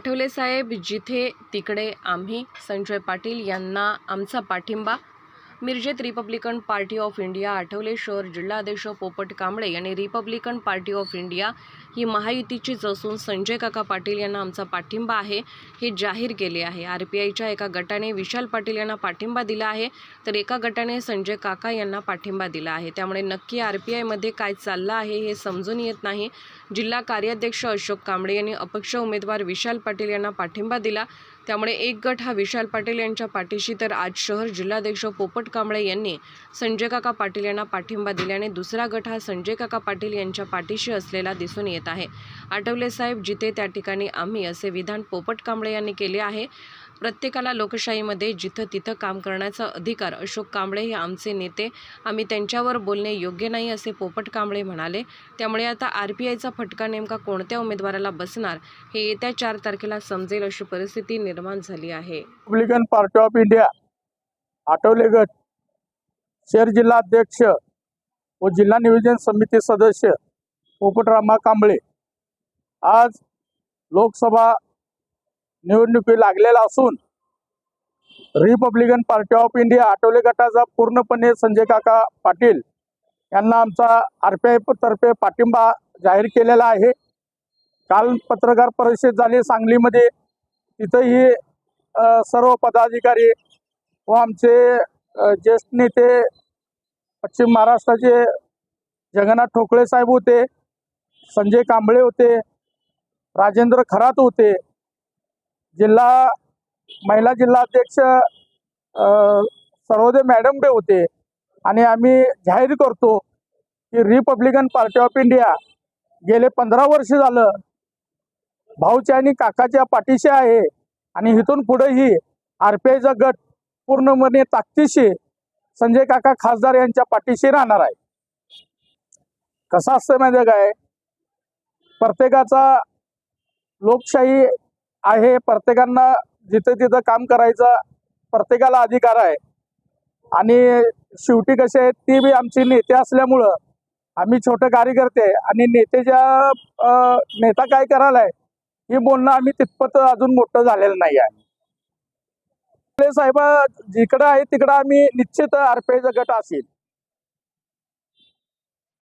आठवले साहेब. जिथे तिकडे आम्ही संजय पाटील यांना आमचा पाठिंबा मिरजेत Republican Party of India Athawale शहर जिल्हाध्यक्ष पोपट कांबळे यांनी रिपब्लिकन पार्टी ऑफ इंडिया ही महायुतीचीच असून संजय काका पाटील यांना आमचा पाठिंबा आहे हे जाहीर केले आहे. आर पी आयच्या एका गटाने विशाल पाटील यांना पाठिंबा दिला आहे तर एका गटाने संजय काका यांना पाठिंबा दिला आहे. त्यामुळे नक्की आर पी आयमध्ये काय चाललं आहे हे समजून येत नाही. जिल्हा कार्याध्यक्ष अशोक कांबळे यांनी अपक्ष उमेदवार विशाल पाटील यांना पाठिंबा दिला. त्यामुळे एक गट हा विशाल पाटील यांच्या पाठीशी. तर आज शहर जिल्हाध्यक्ष पोपट कांबळे यांनी संजय काका पाटील यांना पाठिंबा दिल्याने दुसरा गट हा संजय काका पाटील यांच्या पाठीशी असलेला दिसून येत आहे. आठवले साहेब जिथे त्या ठिकाणी आम्ही असे विधान पोपट कांबळे यांनी केले आहे प्रत्येकाला लोकशाहीमध्ये जिथं तिथं काम करण्याचा अधिकार. अशोक कांबळे हे आमचे नेते. आम्ही त्यांच्यावर बोलणे योग्य नाही असे पोपट कांबळे म्हणाले. त्यामुळे आता आर पी आयचा फटका नेमका कोणत्या उमेदवाराला बसणार? हे येत्या चार तारखेला समजेल अशी परिस्थिती निर्माण झाली आहे. Republican Party of India Athawale गट शहर जिल्हा अध्यक्ष व जिल्हा नियोजन समिती सदस्य पोपटरामा कांबळे. आज लोकसभा निवडणुकी लागलेला असून Republican Party of India Athawale गटाचा पूर्णपणे संजय काका पाटील यांना आमचा आर पी आय तर्फे पाठिंबा जाहीर केलेला आहे. काल पत्रकार परिषद झाली सांगलीमध्ये. तिथंही सर्व पदाधिकारी व आमचे ज्येष्ठ नेते पश्चिम महाराष्ट्राचे जगन्नाथ ठोकळे साहेब होते संजय कांबळे होते राजेंद्र खरात होते जिल्हा महिला जिल्हाध्यक्ष सर्वोदय मॅडम डे होते. आणि आम्ही जाहीर करतो की रिपब्लिकन पार्टी ऑफ इंडिया गेले पंधरा वर्ष झालं भाऊच्या आणि काकाच्या पाठीशी आहे. आणि इथून पुढेही आर पी आयचा गट पूर्णपणे ताकदीशी संजय काका खासदार यांच्या पाठीशी राहणार आहे. कसं असतं माहिती आहे काय? प्रत्येकाचा लोकशाही आहे प्रत्येकांना जिथं तिथं काम करायचा प्रत्येकाला अधिकार आहे. आणि शेवटी कसे आहेत ती बी आमची नेते असल्यामुळं आम्ही छोटे कार्यकर्ते आणि नेतेच्या नेता काय करायला आहे हे बोलणं आम्ही तितपत अजून मोठं झालेलं नाही आहे. साहेबा साहेब जिकडं आहे तिकडं आम्ही निश्चित आरपीआयचा गट असेल.